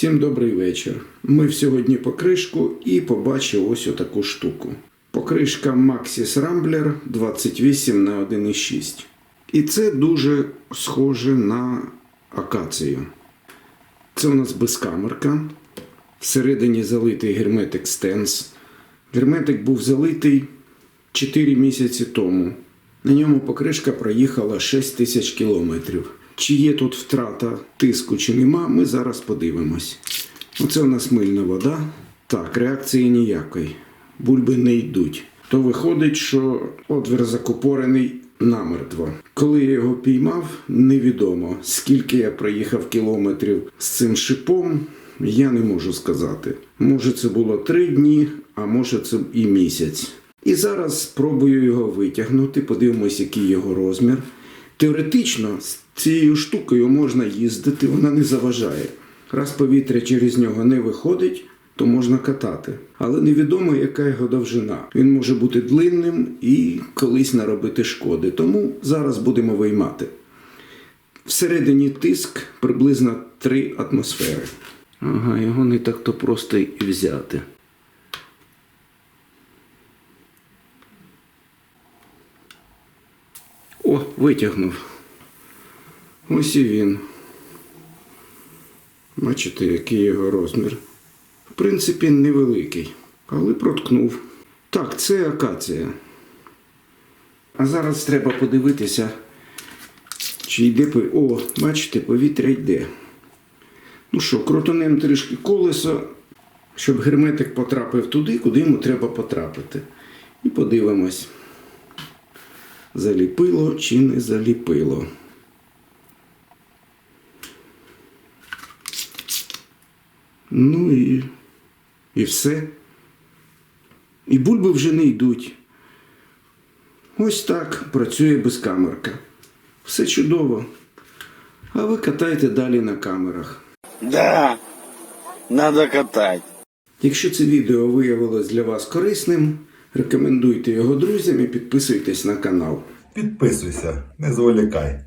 Всім добрий вечір. Ми сьогодні покришку і побачив ось отаку штуку. Покришка Maxis Rambler 28 на 1,6. І це дуже схоже на акацію. Це у нас безкамерка. Всередині залитий герметик стенс. Герметик був залитий 4 місяці тому. На ньому покришка проїхала 6 тисяч кілометрів. Чи є тут втрата тиску, чи нема, ми зараз подивимось. Оце у нас мильна вода. Так, реакції ніякої. Бульби не йдуть. То виходить, що отвір закупорений намертво. Коли я його піймав, невідомо. Скільки я проїхав кілометрів з цим шипом, я не можу сказати. Може, це було три дні, а може це і місяць. І зараз спробую його витягнути, подивимось, який його розмір. Теоретично з цією штукою можна їздити, вона не заважає. Раз повітря через нього не виходить, то можна катати. Але невідомо, яка його довжина. Він може бути длинним і колись наробити шкоди. Тому зараз будемо виймати. Всередині тиск приблизно 3 атмосфери. Ага, його не так то просто і взяти. О, витягнув. Ось і він. Бачите, який його розмір. В принципі, невеликий, але проткнув. Так, це акація. А зараз треба подивитися, чи йде О, бачите, повітря йде. Ну що, крутанем трішки колесо, щоб герметик потрапив туди, куди йому треба потрапити. І подивимось, заліпило чи не заліпило. Ну і, і все. І бульби вже не йдуть. Ось так працює безкамерка. Все чудово. А ви катайте далі на камерах. Да, надо катать. Якщо це відео виявилось для вас корисним, рекомендуйте його друзям і підписуйтесь на канал. Підписуйся, не зволікай.